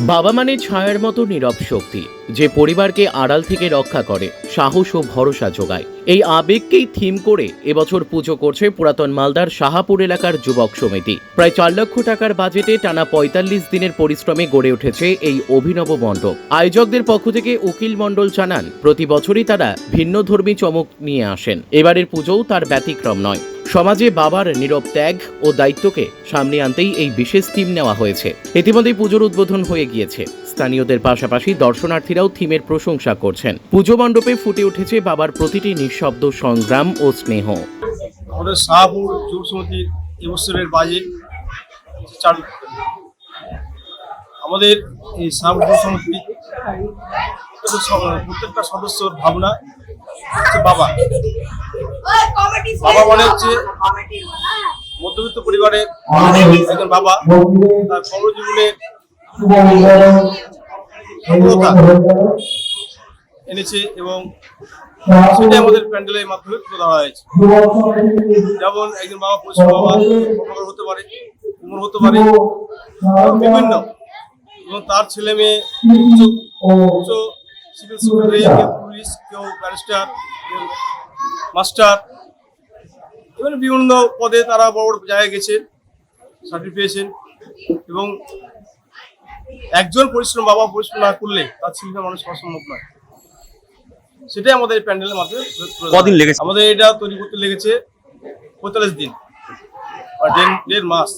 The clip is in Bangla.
বাবা মানে ছায়ার মতো নীরব শক্তি, যে পরিবারকে আড়াল থেকে রক্ষা করে, সাহস ও ভরসা যোগায়। এই আবেগকেই থিম করে এবছর পুজো করছে পুরাতন মালদার শাহাপুর এলাকার যুবক সমিতি। প্রায় চার লক্ষ টাকার বাজেটে টানা পঁয়তাল্লিশ দিনের পরিশ্রমে গড়ে উঠেছে এই অভিনব মণ্ডপ। আয়োজকদের পক্ষ থেকে উকিল মণ্ডল জানান, প্রতি বছরই তারা ভিন্নধর্মী চমক নিয়ে আসেন। এবারের পুজোও তার ব্যতিক্রম নয়। সমাজে বাবার নীরব ত্যাগ ও দায়িত্বকে সামনে আনতেই এই বিশেষ থিম নেওয়া হয়েছে। ইতিমধ্যেই পুজোর উদ্বোধন হয়ে গিয়েছে। স্থানীয়দের পাশাপাশি দর্শনার্থীরাও থিমের প্রশংসা করছেন। পুজো মণ্ডপে ফুটে উঠেছে বাবার প্রতিটি নিঃশব্দ সংগ্রাম ও স্নেহ। আমাদের শাহপুর এবছরের আমাদের এই শাহপুর সমিতি প্রত্যেকটা সদস্যর ভাবনা বাবা বাবা মনে হচ্ছে মধ্যবিত্ত পরিবারের একজন বাবা তার কর্মজীবনে এনেছে এবং সেটাই আমাদের প্যান্ডেলের মাধ্যমে তুলে ধরা হয়েছে। যেমন একজন বাবা পরিষেবা বাবা হতে পারে উমর হতে পারে বিভিন্ন। এবং তার ছেলে মেয়ে উচ্চ উচ্চ সিভিল সেক্রেটারি কেউ পুলিশ কেউ ব্যারিস্টার মাস্টার এবং বিভিন্ন পদে তারা বড় বড় জায়গায় গেছে সার্টিফিকেট পেয়েছেন এবং একজন পরিশ্রম বাবা পরিশ্রম না করলে তার ছেলে মানুষ করা সম্ভব নয়। সেটাই আমাদের প্যান্ডেলের মাধ্যমে কদিন লেগেছে? আমাদের এটা তৈরি করতে লেগেছে পঁয়তাল্লিশ দিন আর দেড় মাস।